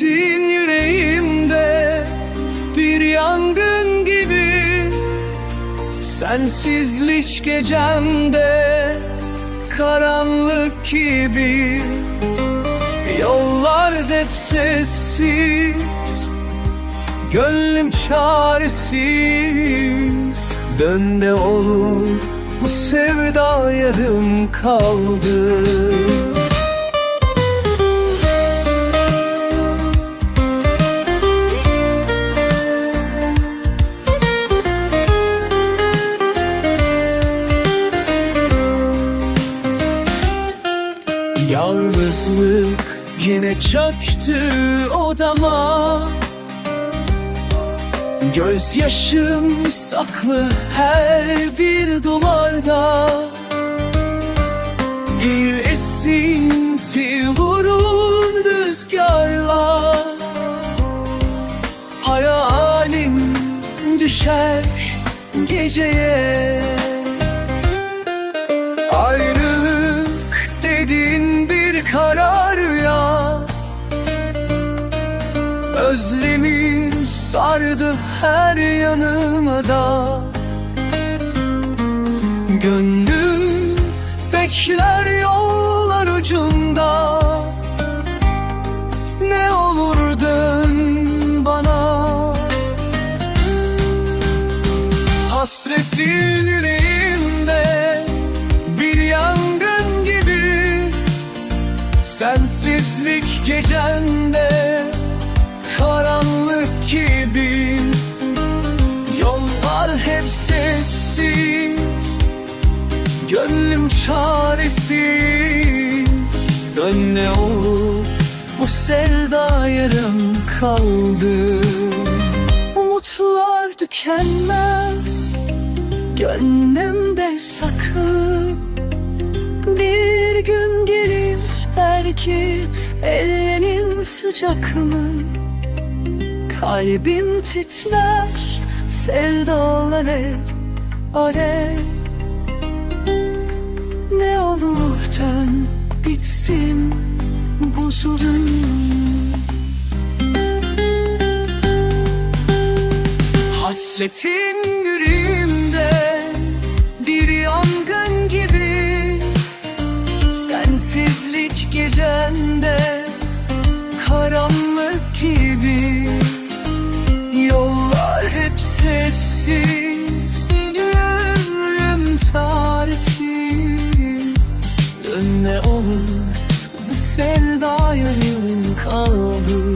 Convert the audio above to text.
Hasretin yüreğimde bir yangın gibi. Sensizlik gecemde karanlık gibi. Yollar hep sessiz Gönlüm çaresiz. Dön de olur bu sevda yarım kaldı. Yalnızlık yine çöktü odama. Gözyaşım saklı her bir duvarda. Bir esinti vurur rüzgarla Hayalim düşer geceye. Ayrılık sardı her yanıma da. Gönlüm bekler yollar ucunda. Ne olur dön bana. Hasretin yüreğimde bir yangın gibi. Sensizlik gecende çaresiz. Dön ne olur bu sevda yarım kaldı. Umutlar tükenmez Gönlümde sakın. Bir gün gelir belki Ellerin sıcak mı? Kalbim titrer Sevdalar ev alev bitsin Buzulun Hasretin yüreğimde bir yangın gibi Sensizlik gecende karanlık gibi. Yollar hep sessiz Dön ne olur. Bu sevda yarım kaldı